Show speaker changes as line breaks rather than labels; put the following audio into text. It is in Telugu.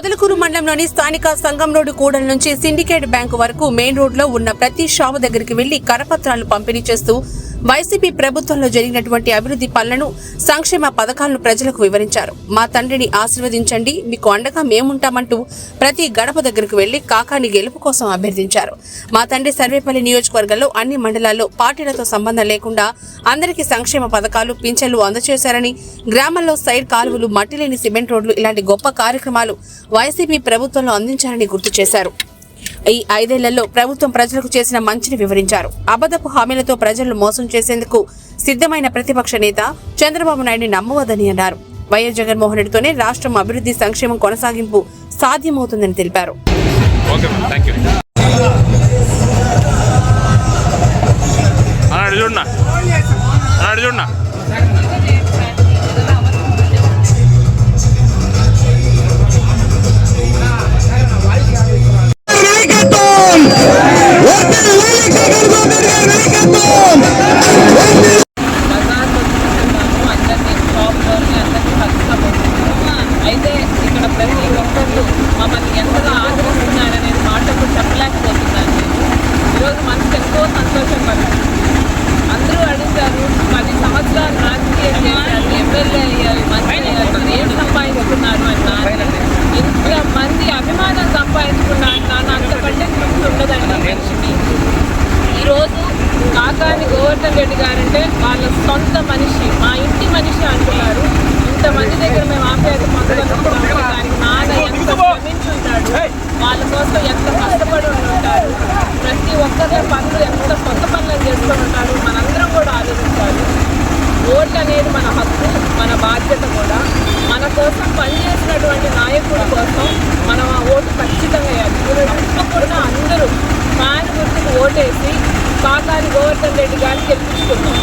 పొదలకూరు మండలంలోని స్థానిక సంగం రోడ్డు కూడల నుంచి సిండికేట్ బ్యాంకు వరకు మెయిన్ రోడ్లో ఉన్న ప్రతి షాపు దగ్గరికి వెళ్ళి కరపత్రాలు పంపిణీ చేస్తూ వైసీపీ ప్రభుత్వంలో జరిగినటువంటి అభివృద్ధి పనులను సంక్షేమ పథకాలను ప్రజలకు వివరించారు. మా తండ్రిని ఆశీర్వదించండి. మీకు అండగా మేముంటామంటూ ప్రతి గడప దగ్గరకు వెళ్ళి కాకాని గెలుపు కోసం అభ్యర్థించారు. మా తండ్రి సర్వేపల్లి నియోజకవర్గంలో అన్ని మండలాల్లో పార్టీలతో సంబంధం లేకుండా అందరికీ సంక్షేమ పథకాలు పింఛన్లు అందజేశారని గ్రామాల్లో సైడ్ కాలువలు మట్టి లేని సిమెంట్ రోడ్లు ఇలాంటి గొప్ప కార్యక్రమాలు వైసీపీ ప్రభుత్వంలో అందించారని గుర్తు చేశారు. ఈ ఐదేళ్ళలో ప్రభుత్వం ప్రజలకు చేసిన మంచిని వివరించారు. అబద్ధపు హామీలతో ప్రజలను మోసం చేసేందుకు సిద్ధమైన ప్రతిపక్ష నేత చంద్రబాబు నాయుడిని నమ్మవద్దని అన్నారు. వైఎస్ జగన్మోహన్ రెడ్డితోనే రాష్ట్రం అభివృద్ధి సంక్షేమం కొనసాగింపు సాధ్యమవుతుందని తెలిపారు.
చూడన్నా చూడన్నా
గోవర్ధన్ రెడ్డి గారంటే వాళ్ళ సొంత మనిషి మా ఇంటి మనిషి అంటున్నారు ఇంతమంది దగ్గర మేము ఆప్యాయత పొందగలుగుతున్నాము దానికి నాన్న ఎంత శ్రమించుంటాడు వాళ్ళ కోసం ఎంత కష్టపడి ఉంటారు ప్రతి ఒక్కరి పనులు ఎంత కొత్త పనులు చేసుకొని ఉంటారు మనందరం కూడా ఆలోచించాలి. ఓట్లు అనేది మన హక్కు మన బాధ్యత కూడా. మన కోసం పనిచేసినటువంటి నాయకుడి కోసం మనం ఆ ఓటు ఖచ్చితంగా వేయాలి. తప్పకుండా అందరూ ఫ్యాన్ గుర్తుకు ఓటేసి కాకాని గోవర్ధన్ రెడ్డి గారిని గెలిపించుకున్నాం